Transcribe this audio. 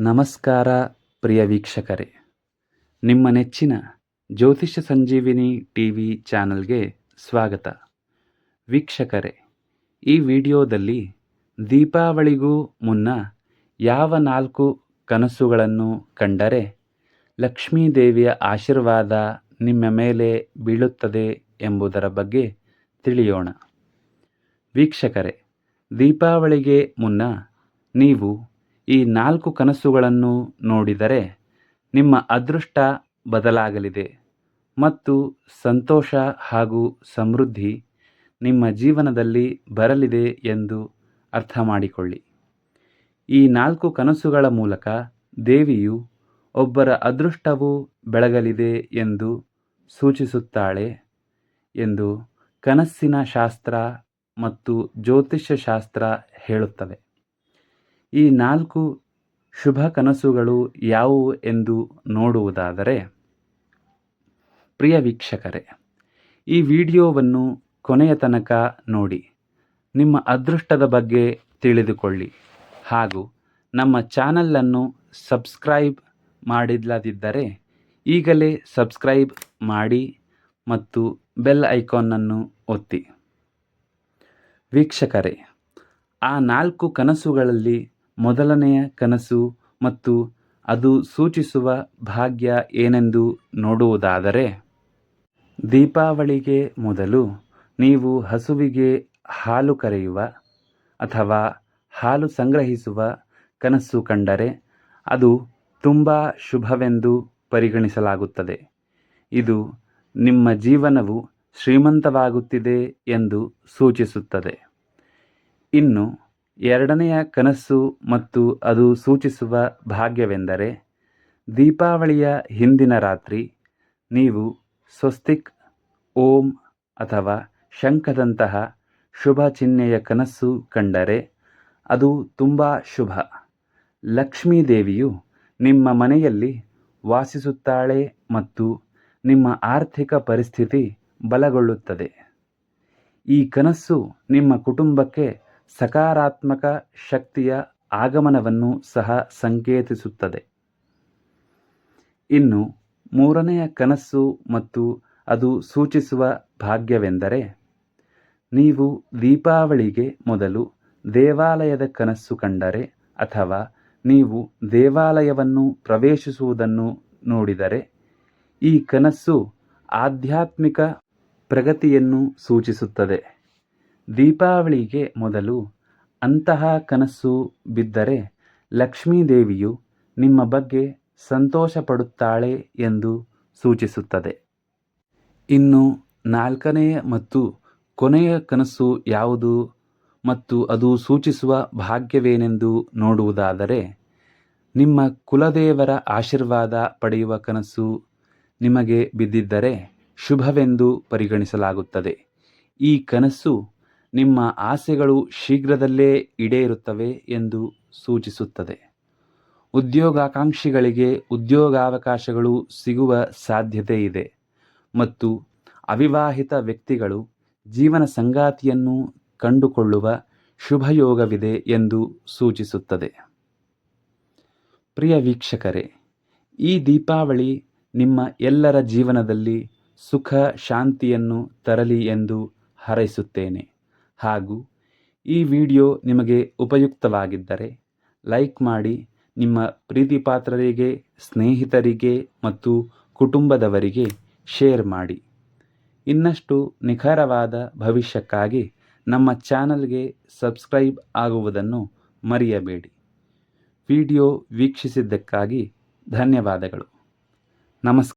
ನಮಸ್ಕಾರ ಪ್ರಿಯ ವೀಕ್ಷಕರೇ. ನಿಮ್ಮ ನೆಚ್ಚಿನ ಜ್ಯೋತಿಷ್ಯ ಸಂಜೀವಿನಿ ಟಿ ವಿ ಚಾನಲ್ಗೆ ಸ್ವಾಗತ. ವೀಕ್ಷಕರೇ, ಈ ವಿಡಿಯೋದಲ್ಲಿ ದೀಪಾವಳಿಗೂ ಮುನ್ನ ಯಾವ ನಾಲ್ಕು ಕನಸುಗಳನ್ನು ಕಂಡರೆ ಲಕ್ಷ್ಮೀದೇವಿಯ ಆಶೀರ್ವಾದ ನಿಮ್ಮ ಮೇಲೆ ಬೀಳುತ್ತದೆ ಎಂಬುದರ ಬಗ್ಗೆ ತಿಳಿಯೋಣ. ವೀಕ್ಷಕರೇ, ದೀಪಾವಳಿಗೆ ಮುನ್ನ ನೀವು ಈ ನಾಲ್ಕು ಕನಸುಗಳನ್ನು ನೋಡಿದರೆ ನಿಮ್ಮ ಅದೃಷ್ಟ ಬದಲಾಗಲಿದೆ ಮತ್ತು ಸಂತೋಷ ಹಾಗೂ ಸಮೃದ್ಧಿ ನಿಮ್ಮ ಜೀವನದಲ್ಲಿ ಬರಲಿದೆ ಎಂದು ಅರ್ಥ ಮಾಡಿಕೊಳ್ಳಿ ಈ ನಾಲ್ಕು ಕನಸುಗಳ ಮೂಲಕ ದೇವಿಯು ಒಬ್ಬರ ಅದೃಷ್ಟವು ಬೆಳಗಲಿದೆ ಎಂದು ಸೂಚಿಸುತ್ತಾಳೆ ಎಂದು ಕನಸಿನ ಶಾಸ್ತ್ರ ಮತ್ತು ಜ್ಯೋತಿಷ್ಯ ಶಾಸ್ತ್ರ ಹೇಳುತ್ತವೆ. ಈ ನಾಲ್ಕು ಶುಭ ಕನಸುಗಳು ಯಾವುವು ಎಂದು ನೋಡುವುದಾದರೆ, ಪ್ರಿಯ ವೀಕ್ಷಕರೇ, ಈ ವಿಡಿಯೋವನ್ನು ಕೊನೆಯ ತನಕ ನೋಡಿ, ನಿಮ್ಮ ಅದೃಷ್ಟದ ಬಗ್ಗೆ ತಿಳಿದುಕೊಳ್ಳಿ ಹಾಗೂ ನಮ್ಮ ಚಾನಲನ್ನು ಸಬ್ಸ್ಕ್ರೈಬ್ ಮಾಡಿಲ್ಲದಿದ್ದರೆ ಈಗಲೇ ಸಬ್ಸ್ಕ್ರೈಬ್ ಮಾಡಿ ಮತ್ತು ಬೆಲ್ ಐಕಾನನ್ನು ಒತ್ತಿ. ವೀಕ್ಷಕರೇ, ಆ ನಾಲ್ಕು ಕನಸುಗಳಲ್ಲಿ ಮೊದಲನೆಯ ಕನಸು ಮತ್ತು ಅದು ಸೂಚಿಸುವ ಭಾಗ್ಯ ಏನೆಂದು ನೋಡುವುದಾದರೆ, ದೀಪಾವಳಿಗೆ ಮೊದಲು ನೀವು ಹಸುವಿಗೆ ಹಾಲು ಕರೆಯುವ ಅಥವಾ ಹಾಲು ಸಂಗ್ರಹಿಸುವ ಕನಸು ಕಂಡರೆ ಅದು ತುಂಬ ಶುಭವೆಂದು ಪರಿಗಣಿಸಲಾಗುತ್ತದೆ. ಇದು ನಿಮ್ಮ ಜೀವನವು ಶ್ರೀಮಂತವಾಗುತ್ತಿದೆ ಎಂದು ಸೂಚಿಸುತ್ತದೆ. ಇನ್ನು ಎರಡನೆಯ ಕನಸು ಮತ್ತು ಅದು ಸೂಚಿಸುವ ಭಾಗ್ಯವೆಂದರೆ ದೀಪಾವಳಿಯ ಹಿಂದಿನ ರಾತ್ರಿ, ನೀವು ಸ್ವಸ್ತಿಕ್, ಓಂ ಅಥವಾ ಶಂಖದಂತಹ ಶುಭ ಚಿಹ್ನೆಯ ಕನಸು ಕಂಡರೆ ಅದು ತುಂಬ ಶುಭ. ಲಕ್ಷ್ಮೀದೇವಿಯು ನಿಮ್ಮ ಮನೆಯಲ್ಲಿ ವಾಸಿಸುತ್ತಾಳೆ ಮತ್ತು ನಿಮ್ಮ ಆರ್ಥಿಕ ಪರಿಸ್ಥಿತಿ ಬಲಗೊಳ್ಳುತ್ತದೆ. ಈ ಕನಸು ನಿಮ್ಮ ಕುಟುಂಬಕ್ಕೆ ಸಕಾರಾತ್ಮಕ ಶಕ್ತಿಯ ಆಗಮನವನ್ನು ಸಹ ಸಂಕೇತಿಸುತ್ತದೆ. ಇನ್ನು ಮೂರನೆಯ ಕನಸು ಮತ್ತು ಅದು ಸೂಚಿಸುವ ಭಾಗ್ಯವೆಂದರೆ, ನೀವು ದೀಪಾವಳಿಗೆ ಮೊದಲು ದೇವಾಲಯದ ಕನಸು ಕಂಡರೆ ಅಥವಾ ನೀವು ದೇವಾಲಯವನ್ನು ಪ್ರವೇಶಿಸುವುದನ್ನು ನೋಡಿದರೆ, ಈ ಕನಸು ಆಧ್ಯಾತ್ಮಿಕ ಪ್ರಗತಿಯನ್ನು ಸೂಚಿಸುತ್ತದೆ. ದೀಪಾವಳಿಗೆ ಮೊದಲು ಅಂತಹ ಕನಸು ಬಿದ್ದರೆ ಲಕ್ಷ್ಮೀದೇವಿಯು ನಿಮ್ಮ ಬಗ್ಗೆ ಸಂತೋಷಪಡುತ್ತಾಳೆ ಎಂದು ಸೂಚಿಸುತ್ತದೆ. ಇನ್ನು ನಾಲ್ಕನೆಯ ಮತ್ತು ಕೊನೆಯ ಕನಸು ಯಾವುದು ಮತ್ತು ಅದು ಸೂಚಿಸುವ ಭಾಗ್ಯವೇನೆಂದು ನೋಡುವುದಾದರೆ, ನಿಮ್ಮ ಕುಲದೇವರ ಆಶೀರ್ವಾದ ಪಡೆಯುವ ಕನಸು ನಿಮಗೆ ಬಿದ್ದಿದ್ದರೆ ಶುಭವೆಂದು ಪರಿಗಣಿಸಲಾಗುತ್ತದೆ. ಈ ಕನಸು ನಿಮ್ಮ ಆಸೆಗಳು ಶೀಘ್ರದಲ್ಲೇ ಈಡೇರುತ್ತವೆ ಎಂದು ಸೂಚಿಸುತ್ತದೆ. ಉದ್ಯೋಗಾಕಾಂಕ್ಷಿಗಳಿಗೆ ಉದ್ಯೋಗಾವಕಾಶಗಳು ಸಿಗುವ ಸಾಧ್ಯತೆ ಇದೆ ಮತ್ತು ಅವಿವಾಹಿತ ವ್ಯಕ್ತಿಗಳು ಜೀವನ ಸಂಗಾತಿಯನ್ನು ಕಂಡುಕೊಳ್ಳುವ ಶುಭಯೋಗವಿದೆ ಎಂದು ಸೂಚಿಸುತ್ತದೆ. ಪ್ರಿಯ ವೀಕ್ಷಕರೇ, ಈ ದೀಪಾವಳಿ ನಿಮ್ಮ ಎಲ್ಲರ ಜೀವನದಲ್ಲಿ ಸುಖ, ಶಾಂತಿಯನ್ನು ತರಲಿ ಎಂದು ಹಾರೈಸುತ್ತೇನೆ. ಹಾಗೂ ಈ ವಿಡಿಯೋ ನಿಮಗೆ ಉಪಯುಕ್ತವಾಗಿದ್ದರೆ ಲೈಕ್ ಮಾಡಿ ನಿಮ್ಮ ಪ್ರೀತಿಪಾತ್ರರಿಗೆ ಸ್ನೇಹಿತರಿಗೆ ಮತ್ತು ಕುಟುಂಬದವರಿಗೆ ಶೇರ್ ಮಾಡಿ. ಇನ್ನಷ್ಟು ನಿಖರವಾದ ಭವಿಷ್ಯಕ್ಕಾಗಿ ನಮ್ಮ ಚಾನಲ್ಗೆ ಸಬ್ಸ್ಕ್ರೈಬ್ ಆಗುವುದನ್ನು ಮರೆಯಬೇಡಿ. ವಿಡಿಯೋ ವೀಕ್ಷಿಸಿದ್ದಕ್ಕಾಗಿ ಧನ್ಯವಾದಗಳು. ನಮಸ್ಕಾರ.